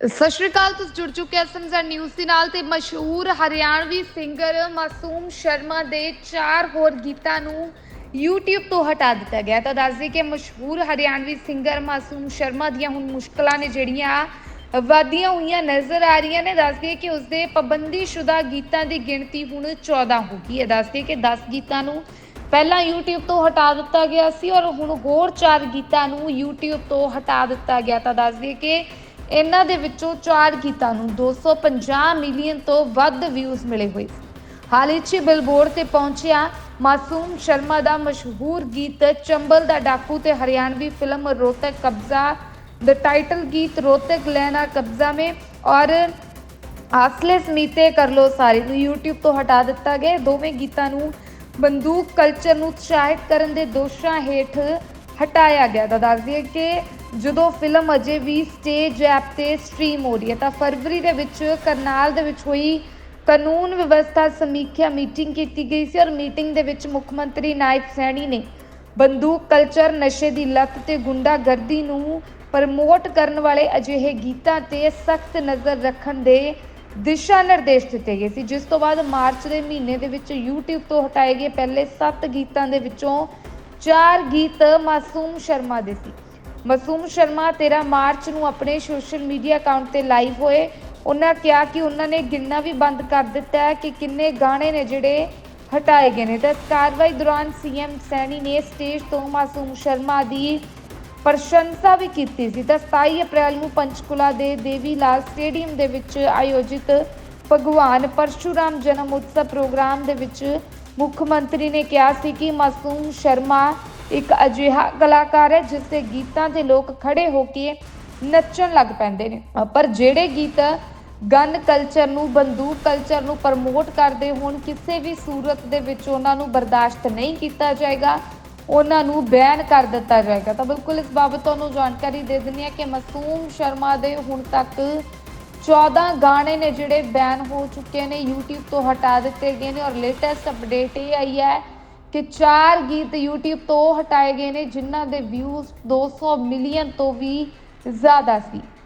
ਸਤਿ ਸ਼੍ਰੀ ਅਕਾਲ, ਤੁਸੀਂ ਜੁੜ ਚੁੱਕੇ ਹੋ ਐਸਐਮਜ਼ੈਡ ਨਿਊਜ਼ ਦੇ ਨਾਲ ਤੇ ਮਸ਼ਹੂਰ ਹਰਿਆਣਵੀ ਸਿੰਗਰ ਮਾਸੂਮ ਸ਼ਰਮਾ ਦੇ ਚਾਰ ਹੋਰ ਗੀਤਾਂ ਨੂੰ YouTube ਤੋਂ ਹਟਾ ਦਿੱਤਾ ਗਿਆ ਤਾਂ ਦੱਸਦੇ ਕਿ ਮਸ਼ਹੂਰ ਹਰਿਆਣਵੀ ਸਿੰਗਰ ਮਾਸੂਮ ਸ਼ਰਮਾ ਦੀਆਂ ਹੁਣ ਮੁਸ਼ਕਲਾਂ ਨੇ ਜਿਹੜੀਆਂ ਵਾਧੀਆਂ ਹੋਈਆਂ ਨਜ਼ਰ ਆ ਰਹੀਆਂ ਨੇ। ਦੱਸਦੇ ਕਿ ਉਸਦੇ ਪਾਬੰਦੀਸ਼ੁਦਾ ਗੀਤਾਂ ਦੀ ਗਿਣਤੀ ਹੁਣ 14 ਹੋ ਗਈ ਹੈ। ਦੱਸਦੇ ਕਿ 10 ਗੀਤਾਂ ਨੂੰ ਪਹਿਲਾਂ YouTube ਤੋਂ ਹਟਾ ਦਿੱਤਾ ਗਿਆ ਸੀ ਔਰ ਹੁਣ ਹੋਰ ਚਾਰ ਗੀਤਾਂ ਨੂੰ YouTube ਤੋਂ ਹਟਾ ਦਿੱਤਾ ਗਿਆ। ਤਾਂ ਦੱਸਦੇ ਕਿ ਇਹਨਾਂ ਦੇ ਵਿੱਚੋਂ ਚਾਰ ਗੀਤਾਂ ਨੂੰ 250 ਮਿਲੀਅਨ ਤੋਂ ਵੱਧ ਵਿਊਜ਼ ਮਿਲੇ ਹੋਏ ਹਾਲ ਹੀ 'ਚ ਬਿਲਬੋਰਡ ਤੇ ਪਹੁੰਚਿਆ ਮਾਸੂਮ ਸ਼ਰਮਾ ਦਾ ਮਸ਼ਹੂਰ ਗੀਤ ਚੰਬਲ ਦਾ ਡਾਕੂ ਤੇ ਹਰਿਆਣਵੀ ਫਿਲਮ ਰੋਤਕ ਕਬਜ਼ਾ। ਦ ਟਾਈਟਲ ਗੀਤ ਰੋਤਕ ਲੈਣਾ ਕਬਜ਼ਾ ਮੇ ਔਰ ਆਸਲੇ ਸਮੀਤੇ ਕਰ ਲੋ ਸਾਰੇ ਨੂੰ YouTube ਤੋਂ ਹਟਾ ਦਿੱਤਾ ਗਿਆ। ਦੋਵੇਂ ਗੀਤਾਂ ਨੂੰ ਬੰਦੂਕ ਕਲਚਰ ਨੂੰ ਉਤਸ਼ਾਹਿਤ ਕਰਨ ਦੇ ਦੋਸ਼ਾਂ ਹੇਠ ਹਟਾਇਆ ਗਿਆ। ਤਾਂ ਦੱਸ ਦਈਏ ਕਿ ਜਦੋਂ ਫਿਲਮ ਅਜੇ ਵੀ ਸਟੇਜ ਐਪ ਤੇ ਸਟ੍ਰੀਮ ਹੋ ਰਹੀ ਹੈ, ਤਾਂ ਫਰਵਰੀ ਦੇ ਵਿੱਚ ਕਰਨਾਲ ਦੇ ਵਿੱਚ ਹੋਈ ਕਾਨੂੰਨ ਵਿਵਸਥਾ ਸਮੀਖਿਆ ਮੀਟਿੰਗ ਕੀਤੀ ਗਈ ਸੀ ਔਰ ਮੀਟਿੰਗ ਦੇ ਵਿੱਚ ਮੁੱਖ ਮੰਤਰੀ ਨਾਇਬ ਸੈਣੀ ਨੇ ਬੰਦੂਕ ਕਲਚਰ ਨਸ਼ੇ ਦੀ ਲੱਤ ਤੇ ਗੁੰਡਾਗਰਦੀ ਨੂੰ ਪ੍ਰਮੋਟ ਕਰਨ ਵਾਲੇ ਅਜਿਹੇ ਗੀਤਾਂ ਤੇ ਸਖਤ ਨਜ਼ਰ ਰੱਖਣ ਦੇ ਦਿਸ਼ਾ ਨਿਰਦੇਸ਼ ਦਿੱਤੇ ਗਏ ਸੀ। ਜਿਸ ਤੋਂ ਬਾਅਦ ਮਾਰਚ ਦੇ ਮਹੀਨੇ ਦੇ ਵਿੱਚ YouTube ਤੋਂ ਹਟਾਏ ਗਏ ਪਹਿਲੇ 7 ਗੀਤਾਂ ਦੇ ਵਿੱਚੋਂ 4 ਗੀਤ ਮਾਸੂਮ ਸ਼ਰਮਾ ਦੇ ਸੀ। ਮਾਸੂਮ ਸ਼ਰਮਾ 13 ਮਾਰਚ ਨੂੰ ਆਪਣੇ ਸੋਸ਼ਲ ਮੀਡੀਆ ਅਕਾਊਂਟ ਤੇ ਲਾਈਵ ਹੋਏ। ਉਹਨਾਂ ਕਿਹਾ ਕਿ ਉਹਨਾਂ ਨੇ ਗਿਣਨਾ ਵੀ ਬੰਦ ਕਰ ਦਿੱਤਾ ਹੈ ਕਿ ਕਿੰਨੇ ਗਾਣੇ ਨੇ ਜਿਹੜੇ ਹਟਾਏ ਗਏ ਨੇ। ਤਾਂ ਇਸ ਕਾਰਵਾਈ ਦੌਰਾਨ ਸੀਐਮ ਸੈਣੀ ਨੇ ਸਟੇਜ ਤੋਂ ਮਾਸੂਮ ਸ਼ਰਮਾ ਦੀ ਪ੍ਰਸ਼ੰਸਾ ਵੀ ਕੀਤੀ ਸੀ। ਤਾਂ 27 ਅਪ੍ਰੈਲ ਨੂੰ ਪੰਚਕੁਲਾ ਦੇ ਦੇਵੀ ਲਾਲ ਸਟੇਡੀਅਮ ਦੇ ਵਿੱਚ ਆਯੋਜਿਤ ਭਗਵਾਨ ਪਰਸ਼ੂਰਾਮ ਜਨਮ ਉਤਸਵ ਪ੍ਰੋਗਰਾਮ ਦੇ ਵਿੱਚ ਮੁੱਖ ਮੰਤਰੀ ਨੇ ਕਿਹਾ ਸੀ ਕਿ ਮਾਸੂਮ ਸ਼ਰਮਾ ਇੱਕ ਅਜਿਹਾ ਕਲਾਕਾਰ ਹੈ ਜਿਸ ਦੇ ਗੀਤਾਂ ਤੇ ਲੋਕ ਖੜੇ ਹੋ ਕੇ ਨੱਚਣ ਲੱਗ ਪੈਂਦੇ ਨੇ। ਪਰ ਜਿਹੜੇ ਗੀਤ ਗਨ ਕਲਚਰ ਨੂੰ, ਬੰਦੂਕ ਕਲਚਰ ਨੂੰ ਪ੍ਰਮੋਟ ਕਰਦੇ ਹੋਣ, ਕਿਸੇ ਵੀ ਸੂਰਤ ਦੇ ਵਿੱਚ ਉਹਨਾਂ ਨੂੰ ਬਰਦਾਸ਼ਤ ਨਹੀਂ ਕੀਤਾ ਜਾਏਗਾ, ਉਹਨਾਂ ਨੂੰ ਬੈਨ ਕਰ ਦਿੱਤਾ ਜਾਏਗਾ। ਤਾਂ ਬਿਲਕੁਲ ਇਸ ਬਾਬਤ ਤੁਹਾਨੂੰ ਜਾਣਕਾਰੀ ਦੇ ਦਿੰਦੀ ਹਾਂ ਕਿ ਮਸੂਮ ਸ਼ਰਮਾ ਦੇ ਹੁਣ ਤੱਕ 14 ਗਾਣੇ ਨੇ ਜਿਹੜੇ ਬੈਨ ਹੋ ਚੁੱਕੇ ਨੇ, YouTube ਤੋਂ ਹਟਾ ਦਿੱਤੇ ਗਏ ਨੇ ਔਰ ਲੇਟੈਸਟ ਅਪਡੇਟ ਇਹ ਆਈ ਹੈ ਕਿ ਚਾਰ ਗੀਤ YouTube ਤੋਂ ਹਟਾਏ ਗਏ ਨੇ, ਜਿਨ੍ਹਾਂ ਦੇ ਵਿਊਜ਼ 200 ਮਿਲੀਅਨ ਤੋਂ ਵੀ ਜ਼ਿਆਦਾ ਸੀ।